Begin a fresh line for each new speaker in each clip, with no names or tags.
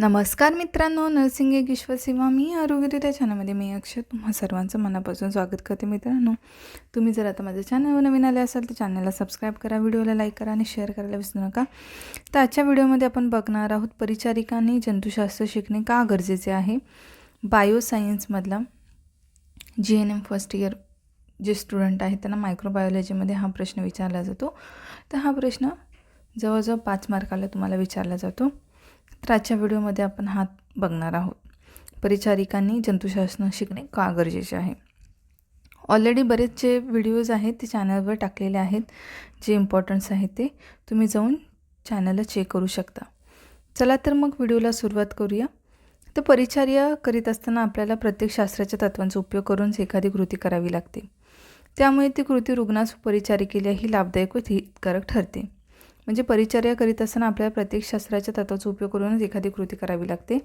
नमस्कार मित्रांनो नर्सिंग एक ईश्वरसेवा मी आरोग्य त्या चॅनलमध्ये मी अक्षय. तुम्हा सर्वांचं मनापासून स्वागत करते मित्रांनो. तुम्ही जर आता माझ्या चॅनलवर नवीन आले असाल तर चॅनलला सबस्क्राईब करा व्हिडिओला लाईक करा आणि शेअर करायला विसरू नका. तर आजच्या व्हिडिओमध्ये आपण बघणार आहोत परिचारिकांनी जंतुशास्त्र शिकणे का गरजेचे आहे? बायोसायन्समधला G N M first year जे स्टुडंट आहेत त्यांना मायक्रोबायोलॉजीमध्ये हा प्रश्न विचारला जातो. तर हा प्रश्न जवळजवळ पाच मार्काला तुम्हाला विचारला जातो. तर आजच्या व्हिडिओमध्ये आपण हात बघणार आहोत. परिचारिकांनी जंतुशास्त्र शिकणे का गरजेचे आहे? ऑलरेडी बरेचसे व्हिडिओज आहेत ते चॅनलवर टाकलेले आहेत. जे इम्पॉर्टन्स आहेत ते तुम्ही जाऊन चॅनलला चेक करू शकता. चला तर मग व्हिडिओला सुरुवात करूया. तर परिचार्य करीत असताना आपल्याला प्रत्येक शास्त्राच्या तत्वांचा उपयोग करूनच एखादी कृती करावी लागते. त्यामुळे ती कृती रुग्णास परिचारिकेलाही लाभदायक व हितकारक ठरते. म्हणजे परिचर्या करीत असताना आपल्याला प्रत्येक शास्त्राच्या तत्वाचा उपयोग करूनच एखादी कृती करावी लागते.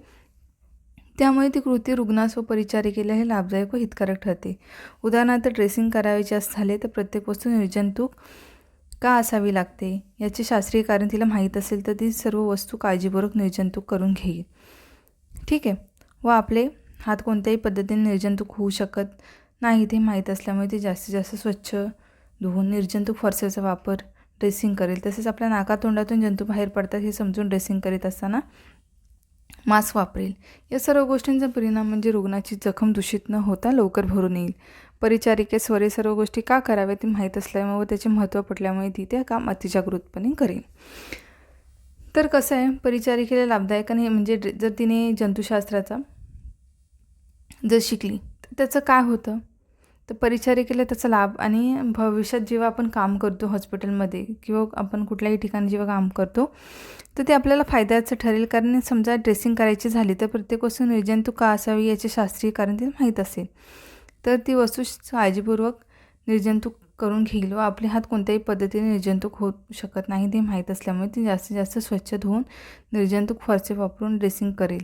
त्यामुळे ती कृती रुग्णास व परिचारिकेला हे लाभदायक व हितकारक ठरते. उदाहरणार्थ ड्रेसिंग करावयाचे झाले तर प्रत्येक वस्तू निर्जंतुक का असावी लागते? याचे शास्त्रीय कारण तिला माहीत असेल तर ती सर्व वस्तू काळजीपूर्वक निर्जंतुक करून घेईल. ठीक आहे. व आपले हात कोणत्याही पद्धतीने निर्जंतुक होऊ शकत नाही ते माहीत असल्यामुळे ते जास्तीत जास्त स्वच्छ धुवून निर्जंतुक फरसेचा वापर ड्रेसिंग करेल. तसेच आपल्या नाकातोंडातून जंतू बाहेर पडतात हे समजून ड्रेसिंग करीत असताना मास्क वापरेल. या सर्व गोष्टींचा परिणाम म्हणजे रुग्णाची जखम दूषित न होता लवकर भरून येईल. परिचारिकेस वरील सर्व गोष्टी का कराव्या ती माहीत असल्यामुळे व त्याचे महत्त्व पटल्यामुळे ती त्या काम अतिजागृतपणे करेल. तर कसं आहे परिचारिकेला लाभदायक आणि म्हणजे जर तिने जंतुशास्त्राचा जर शिकली तर त्याचं काय होतं? तर परिचारिकेला त्याचा लाभ आणि भविष्यात जेव्हा आपण काम करतो हॉस्पिटलमध्ये किंवा आपण कुठल्याही ठिकाणी जेव्हा काम करतो तर ते आपल्याला फायद्याचं ठरेल. कारण समजा ड्रेसिंग करायची झाली तर प्रत्येक वस्तू निर्जंतू का असावी याचे शास्त्रीय कारण ते माहीत असेल. तर ती वस्तू काळजीपूर्वक निर्जंतुक करून घेईल व आपले हात कोणत्याही पद्धतीने निर्जंतुक होऊ शकत नाही ते माहीत असल्यामुळे ती जास्तीत जास्त स्वच्छ धुवून निर्जंतुक फरसे वापरून ड्रेसिंग करेल.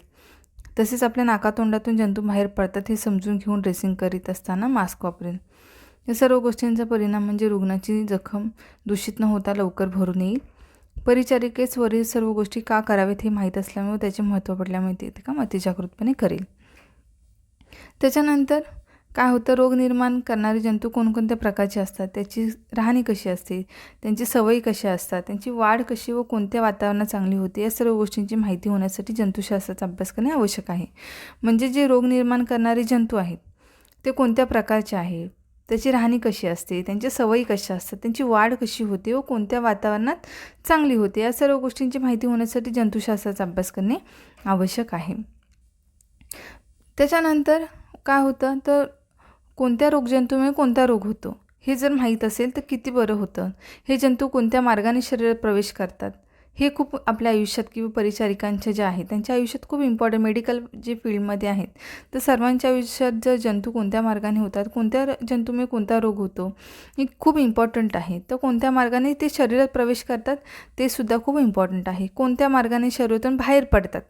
तसेच आपल्या नाकातोंडातून जंतू बाहेर पडतात हे समजून घेऊन ड्रेसिंग करीत असताना मास्क वापरेल या सर्व गोष्टींचा परिणाम म्हणजे रुग्णाची जखम दूषित न होता लवकर भरून येईल. परिचारिकेस वरील सर्व गोष्टी का करावेत हे माहीत असल्यामुळे त्याचे महत्त्व पडल्यामुळे ते का अतिजागृतपणे करेल. त्याच्यानंतर काय होतं रोग निर्माण करणारे जंतू कोणकोणत्या प्रकारचे असतात? त्याची राहणी कशी असते? त्यांची सवयी कशा असतात? त्यांची वाढ कशी व कोणत्या वातावरणात चांगली होते? या सर्व गोष्टींची माहिती होण्यासाठी जंतुशास्त्राचा अभ्यास करणे आवश्यक आहे. म्हणजे जे रोग निर्माण करणारे जंतू आहेत ते कोणत्या प्रकारचे आहे? त्याची राहणी कशी असते? त्यांच्या सवयी कशा असतात? त्यांची वाढ कशी होते व कोणत्या वातावरणात चांगली होते? या सर्व गोष्टींची माहिती होण्यासाठी जंतुशास्त्राचा अभ्यास करणे आवश्यक आहे. त्याच्यानंतर काय होतं? तर कोणत्या रोगजंतूमुळे कोणता रोग होतो? हे जर माहीत असेल तर किती बरं होतं? हे जंतू कोणत्या मार्गाने शरीरात प्रवेश करतात? हे खूप आपल्या आयुष्यात किंवा परिचारिकांच्या ज्या आहेत त्यांच्या आयुष्यात खूप इम्पॉर्टंट मेडिकल जे फील्डमध्ये आहेत तर सर्वांच्या आयुष्यात जर जंतू कोणत्या मार्गाने होतात कोणत्या जंतूमुळे कोणता रोग होतो हे खूप इम्पॉर्टंट आहे. तर कोणत्या मार्गाने ते शरीरात प्रवेश करतात ते सुद्धा खूप इम्पॉर्टंट आहे. कोणत्या मार्गाने शरीरातून बाहेर पडतात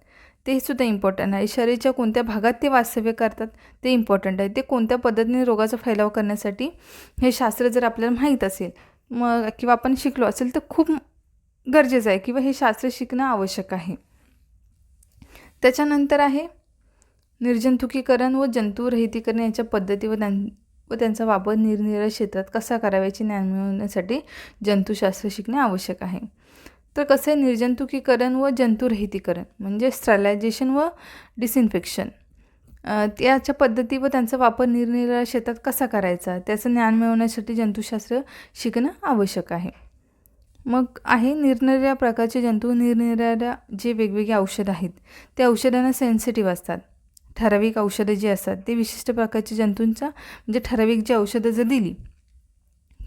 ते सुद्धा इम्पॉर्टंट आहे. शरीराच्या कोणत्या भागात ते वास्तव्य करतात ते इम्पॉर्टंट आहे. ते कोणत्या पद्धतीने रोगाचा फैलाव करण्यासाठी हे शास्त्र जर आपल्याला माहीत असेल मग किंवा आपण शिकलो असेल तर खूप गरजेचं आहे किंवा हे शास्त्र शिकणं आवश्यक आहे. त्याच्यानंतर आहे निर्जंतुकीकरण व जंतुरहितीकरण याच्या पद्धती व त्यां व त्यांचा वापर निरनिराळ्या क्षेत्रात कसा कराव्याचे ज्ञान मिळवण्यासाठी जंतुशास्त्र शिकणे आवश्यक आहे. तर कसं आहे निर्जंतुकीकरण व जंतुरहितीकरण म्हणजे स्टरलायझेशन व डिसइन्फेक्शन त्याच्या पद्धती व त्यांचा वापर निरनिराळ्या शेतात कसा करायचा त्याचं ज्ञान मिळवण्यासाठी जंतुशास्त्र शिकणं आवश्यक आहे. मग आहे निरनिराळ्या प्रकारचे जंतू निरनिराळ्या जे वेगवेगळे औषधं आहेत ते औषधांना सेन्सिटिव्ह असतात. ठराविक औषधं जी असतात ते विशिष्ट प्रकारच्या जंतूंचा म्हणजे ठराविक जी औषधं जर दिली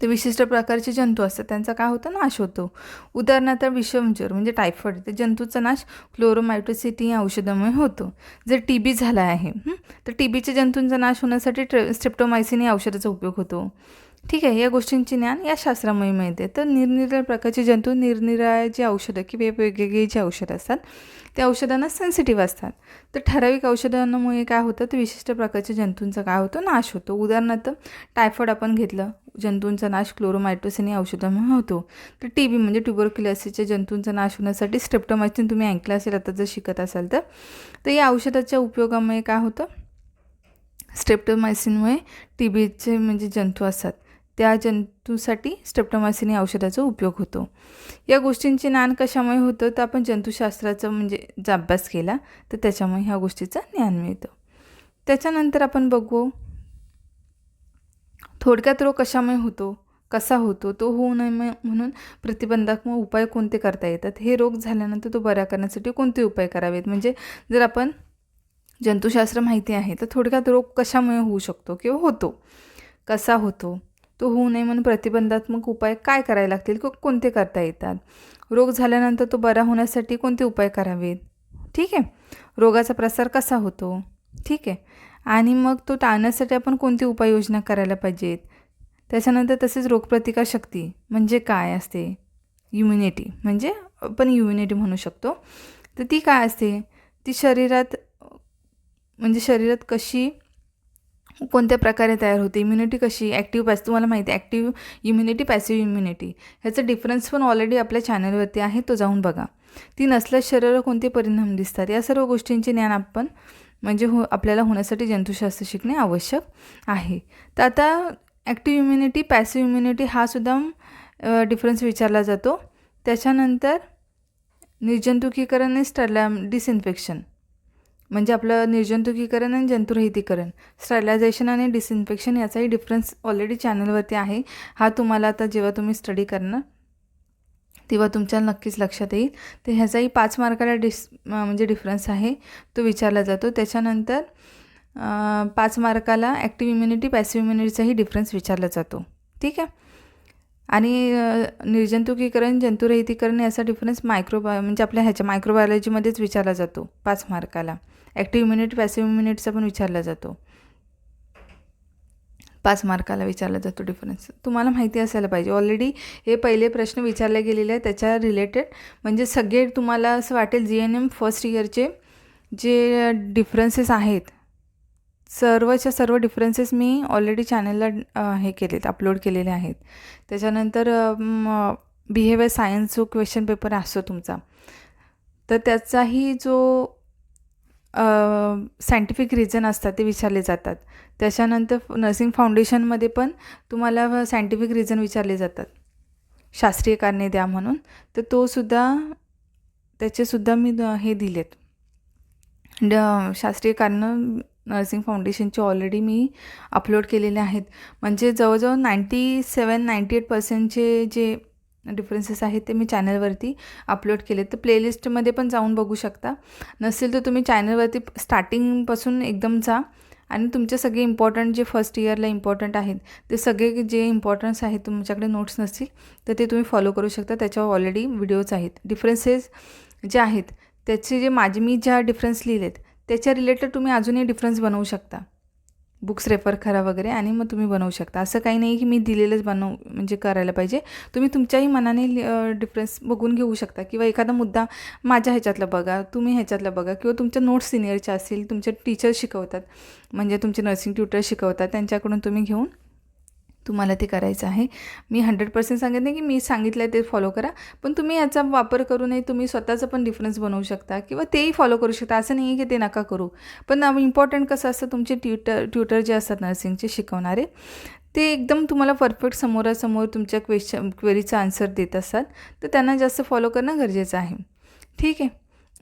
ते विशिष्ट प्रकारचे जंतू असतात. त्यांचा काय होतं? नाश होतो. उदाहरणार्थ विषमज्वर म्हणजे टायफॉईड ते जंतूचा नाश क्लोरोमायटोसिटी या औषधामुळे होतो. जर टी बी झाला आहे तर टी बीच्या जंतूंचा नाश होण्यासाठी ट्रे स्ट्रेप्टोमायसिन या औषधाचा उपयोग होतो. ठीक आहे या गोष्टींची ज्ञान या शास्त्रामुळे मिळते. तर निरनिराळ्या प्रकारचे जंतू निरनिराळ्या जी औषधं की वेगवेगळी जी औषधं असतात त्या औषधांना सेन्सिटिव्ह असतात. तर ठराविक औषधांमुळे काय होतं तर विशिष्ट प्रकारच्या जंतूंचा काय होतो नाश होतो. उदाहरणार्थ टायफॉईड आपण घेतलं जंतूंचा नाश क्लोरोमायटोसिन या औषधामुळे होतो. तर टी बी म्हणजे ट्युबरक्युलॉसिसच्या जंतूंचा नाश होण्यासाठी स्ट्रेप्टोमायसिन तुम्ही ऐकलं असेल आता जर शिकत असाल तर. तर या औषधाच्या उपयोगामुळे काय होतं स्ट्रेप्टोमायसिनमुळे टी बीचे म्हणजे जंतू असतात. त्या जंतूसाठी स्ट्रेप्टोमायसिन या औषधाचा उपयोग होतो. या गोष्टींचे ज्ञान कशामुळे होतं? तर आपण जंतुशास्त्राचं म्हणजे जर अभ्यास केला तर त्याच्यामुळे ह्या गोष्टीचं ज्ञान मिळतं. त्याच्यानंतर आपण बघू थोडक्यात रोग कशामुळे होतो? कसा होतो? तो होऊ नये म्हणून प्रतिबंधात्मक उपाय कोणते करता येतात? हे रोग झाल्यानंतर तो बरा करण्यासाठी कोणते उपाय करावेत? म्हणजे जर आपण जंतुशास्त्र माहिती आहे तर थोडक्यात रोग कशामुळे होऊ शकतो किंवा होतो? कसा होतो? तो होऊ नये म्हणून प्रतिबंधात्मक उपाय काय करायला लागतील किंवा कोणते करता येतात? रोग झाल्यानंतर तो बरा होण्यासाठी कोणते उपाय करावेत? ठीक आहे. रोगाचा प्रसार कसा होतो? ठीक आहे. आणि मग तो टाळण्यासाठी आपण कोणती उपाययोजना करायला पाहिजेत? त्याच्यानंतर तसेच रोगप्रतिकारशक्ती म्हणजे काय असते? इम्युनिटी म्हणजे आपण इम्युनिटी म्हणू शकतो. तर ती काय असते? ती शरीरात म्हणजे शरीरात कशी कोणत्या प्रकारे तयार होते? इम्युनिटी कशी? ॲक्टिव्ह पॅस तुम्हाला माहिती आहे ॲक्टिव्ह इम्युनिटी पॅसिव्ह इम्युनिटी ह्याचा डिफरन्स पण ऑलरेडी आपल्या चॅनलवरती आहे तो जाऊन बघा. ती नसल्यास शरीरावर कोणते परिणाम दिसतात? या सर्व गोष्टींचे ज्ञान आपण म्हणजे हो आपल्याला होण्यासाठी जंतुशास्त्र शिकणे आवश्यक आहे. तर आता ॲक्टिव्ह इम्युनिटी पॅसिव्ह इम्युनिटी हा सुद्धा डिफरन्स विचारला जातो. त्याच्यानंतर निर्जंतुकीकरण आणि डिसइन्फेक्शन म्हणजे आपलं निर्जंतुकीकरण आणि जंतुरहितीकरण. स्टरलायझेशन आणि डिसइन्फेक्शन याचाही डिफरन्स ऑलरेडी चॅनलवरती आहे. हा तुम्हाला आता जेव्हा तुम्ही स्टडी करणार तेव्हा तुमच्या नक्कीच लक्षात येईल. तर ह्याचाही पाच मार्काला डिस म्हणजे डिफरन्स आहे. तो विचारला जातो. त्याच्यानंतर पाच मार्काला ॲक्टिव्ह इम्युनिटी पॅसिव्ह इम्युनिटीचाही डिफरन्स विचारला जातो. ठीक आहे? आणि निर्जंतुकीकरण जंतुरहितीकरण याचा डिफरन्स मायक्रोबा म्हणजे आपल्या ह्याच्या मायक्रोबायोलॉजीमध्येच विचारला जातो. पाच मार्काला. ॲक्टिव्ह इम्युनिटी पॅसिव्ह इम्युनिटीचा पण विचारला जातो. पाच मार्काला विचारला जातो डिफरन्स तुम्हाला माहिती असायला पाहिजे. ऑलरेडी हे पहिले प्रश्न विचारले गेलेले आहेत. त्याच्या रिलेटेड म्हणजे सगळे तुम्हाला असं वाटेल जी एन एम फर्स्ट इयरचे जे डिफरन्सेस आहेत. सर्वच्या सर्व डिफरन्सेस मी ऑलरेडी चॅनलला हे केलेत अपलोड केलेले आहेत. त्याच्यानंतर बिहेवियर सायन्स जो क्वेश्चन पेपर असतो तुमचा तर त्याचाही जो सायंटिफिक रिझन असतात ते विचारले जातात. त्याच्यानंतर नर्सिंग फाउंडेशनमध्ये पण तुम्हाला सायंटिफिक रिझन विचारले जातात. शास्त्रीय कारणे द्या म्हणून. तर तोसुद्धा त्याचेसुद्धा मी हे दिलेत. ड शास्त्रीय कारणं नर्सिंग फाउंडेशनचे ऑलरेडी मी अपलोड केलेले आहेत. म्हणजे जवळजवळ नाईंटी सेवन नाईंटी एट पर्सेंटचे जे डिफरन्सेस आहेत ते मी चॅनलवरती अपलोड केले तर प्लेलिस्टमध्ये पण जाऊन बघू शकता. नसेल तर तुम्ही चॅनलवरती स्टार्टिंगपासून एकदम जा आणि तुमचे सगळे इम्पॉर्टंट जे फर्स्ट इयरला इम्पॉर्टंट आहेत ते सगळे जे इम्पॉर्टन्स आहेत तुमच्याकडे नोट्स नसतील तर ते तुम्ही फॉलो करू शकता. त्याच्यावर ऑलरेडी व्हिडिओज आहेत. डिफरन्सेस जे आहेत त्याचे जे माझे मी ज्या डिफरन्स लिहिलेत त्याच्या रिलेटेड तुम्ही अजूनही डिफरन्स बनवू शकता. बुक्स रेफर करा वगैरे आणि मग तुम्ही बनवू शकता. असं काही नाही की मी दिलेलंच बनव म्हणजे करायला पाहिजे. तुम्ही तुमच्याही मनाने डिफरन्स बघून घेऊ शकता किंवा एखादा मुद्दा माझ्या ह्याच्यातला बघा तुम्ही ह्याच्यातलं बघा किंवा तुमच्या नोट्स सिनियरच्या असतील तुमचे टीचर शिकवतात म्हणजे तुमचे नर्सिंग ट्युटर शिकवतात त्यांच्याकडून तुम्ही घेऊन तुम्हाला ते करायचं आहे. मी हंड्रेड पर्सेंट सांगत नाही की मी सांगितलं आहे ते फॉलो करा पण तुम्ही याचा वापर करूनही तुम्ही स्वतःचं पण डिफरन्स बनवू शकता किंवा तेही फॉलो करू शकता. असं नाही आहे की ते नका करू. पण इम्पॉर्टंट कसं असतं तुमचे ट्युटर ट्युटर जे असतात नर्सिंगचे शिकवणारे ते एकदम तुम्हाला परफेक्ट समोरासमोर तुमच्या क्वेश्चन क्वेरीचा आन्सर देत असतात. तर त्यांना जास्त फॉलो करणं गरजेचं आहे. ठीक आहे?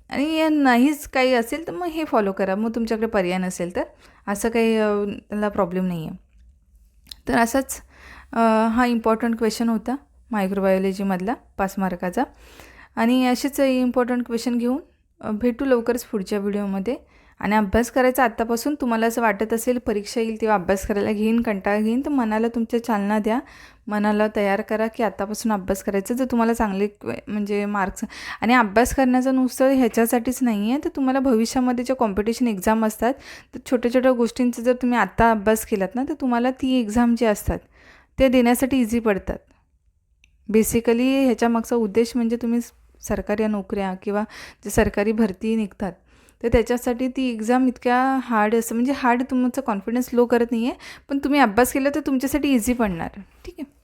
आणि नाहीच काही असेल तर मग हे फॉलो करा. मग तुमच्याकडे पर्याय नसेल तर. असं काही त्याला प्रॉब्लेम नाही आहे तर असाच हा इम्पॉर्टंट क्वेश्चन होता मायक्रोबायोलॉजीमधला पाच मार्काचा. आणि असेच इम्पॉर्टंट क्वेश्चन घेऊन भेटू लवकरच पुढच्या व्हिडिओमध्ये आणि अभ्यास करायचा आत्तापासून तुम्हाला असं वाटत असेल परीक्षा येईल तेव्हा अभ्यास करायला घेईन कंटाळा घेईन तर मनाला तुमच्या चालना द्या. मनाला तयार करा की आत्तापासून अभ्यास करायचा जर तुम्हाला चांगले म्हणजे मार्क्स आणि अभ्यास करण्याचं नुसतं ह्याच्यासाठीच नाही आहे तर तुम्हाला भविष्यामध्ये ज्या कॉम्पिटिशन एक्झाम असतात तर छोट्या छोट्या गोष्टींचा जर तुम्ही आत्ता अभ्यास केलात ना तर तुम्हाला ती एक्झाम जी असतात ते देण्यासाठी इझी पडतात. बेसिकली ह्याच्या मागचा उद्देश म्हणजे तुम्ही सरकारी नोकऱ्या किंवा जे सरकारी भरती निघतात तर त्याच्यासाठी ती एक्झाम इतक्या हार्ड असं म्हणजे हार्ड तुमचा कॉन्फिडन्स लो करत नाही आहे पण तुम्ही अभ्यास केला तर तुमच्यासाठी इझी पडणार. ठीक आहे?